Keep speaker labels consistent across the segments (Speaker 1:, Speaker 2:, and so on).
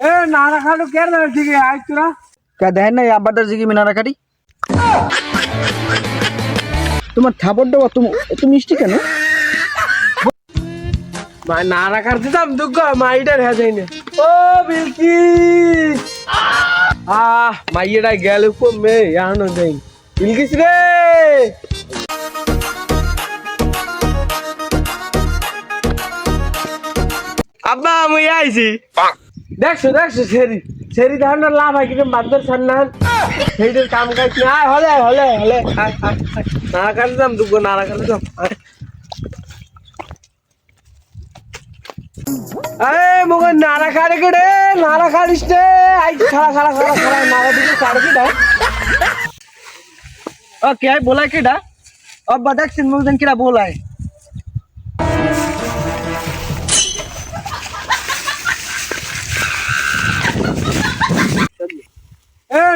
Speaker 1: কেন দিকে আয় তোরা।
Speaker 2: কা দেখেন না এই আব্বাটার জিগি মিনারা কাটি তোমার থাপড় দেওয়া তুমি এত মিষ্টি কেন?
Speaker 1: মা নানা খার দিতাম দুঃখ মাইটার হ্যাঁ যাই না। ও বিলকি! আহ মাইয়েটা গেল কমবে এখনও যাই বিলকিস রে! আব্বা আমি আইছি। দেখছ দেখছ, সেরি সেরি ধানটা লাভ হয় কিন্তু বাদ্যর সান্নান সেইটার কাম কাজ না হলে হলে হলে নাড়া কালে যাম, দুগো নাড়া কালে যাম এই, মগো, নাড়া কাড়ে কেড়ে নাড়া কাড়িস রে। আই খাড়া খাড়া খাড়া খাড়া নাড়া দিকে কাড়ে কেডা
Speaker 2: ও, কে, বোলায় কেডা
Speaker 1: অব্বা দেখছেন মগজন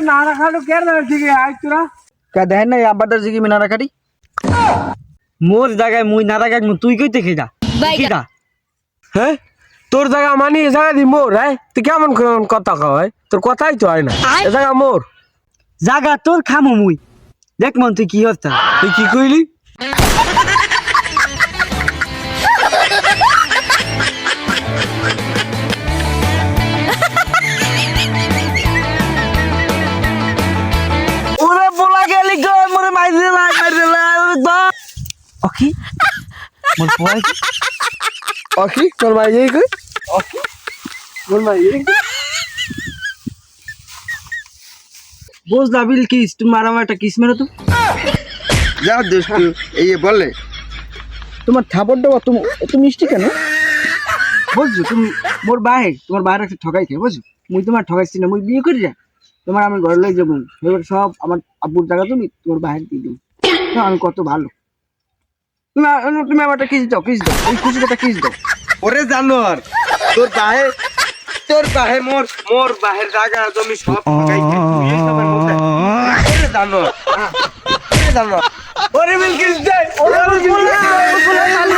Speaker 1: ನಾನ ಕಾಡು ಕೇಳ್ದ ಅರ್ಜಿಗೆ
Speaker 2: ಆಯ್ತುರ দেন না আব্বাদার জিগি মিনারা মোর জায়গায় মুই না রাখাক তুই কইতে খেদা খেদা
Speaker 1: হ্যাঁ তোর জায়গা মানি এ জায়গা দি মোর হ্যাঁ তুই কেমন কেমন কথা কয় তোর কথাই তো হয় না এ জায়গা মোর
Speaker 2: জায়গা তোর খামো মুই। দেখ মন তুই কি হতা
Speaker 1: তুই কি কইলি?
Speaker 2: ওকে মোর পোয়াই
Speaker 1: অকি তোর ভাই এই কই? অকি তোর ভাই এই?
Speaker 2: বুঝলা বিল কিস তোমার আমার একটা কিস মেরো তো
Speaker 3: যা দুষ্টু এই বলে।
Speaker 2: তোমার থাপড় দেওয়া তুমি এত মিষ্টি কেন? বুঝছ তুমি মোর বাহে তোমার বাইরে একটা ঠকাই খেয়ে বুঝছ? মুই তোমার ঠকাইছি না মুই বিয়ে করি যা তোমার আমি ঘরে লই যাব। এবার সব আমার আব্বুর জায়গা তুমি তোমার বাহির দিয়ে দেবো আমি কত ভালো। তুমি তুমি আমার একটা কিস দাও কিস দাও। এই খুশি একটা কিস দাও।
Speaker 3: ওরে জানোয়ার, তোর বাহে তোর বাহে মোর মোর বাহের জায়গা জমি সব ঠকাইছে। তুই এই মধ্যে- ওরে জানোয়ার ওরে জানোয়ার।
Speaker 1: বিলকিস দে, ওরে বিলকিস দে।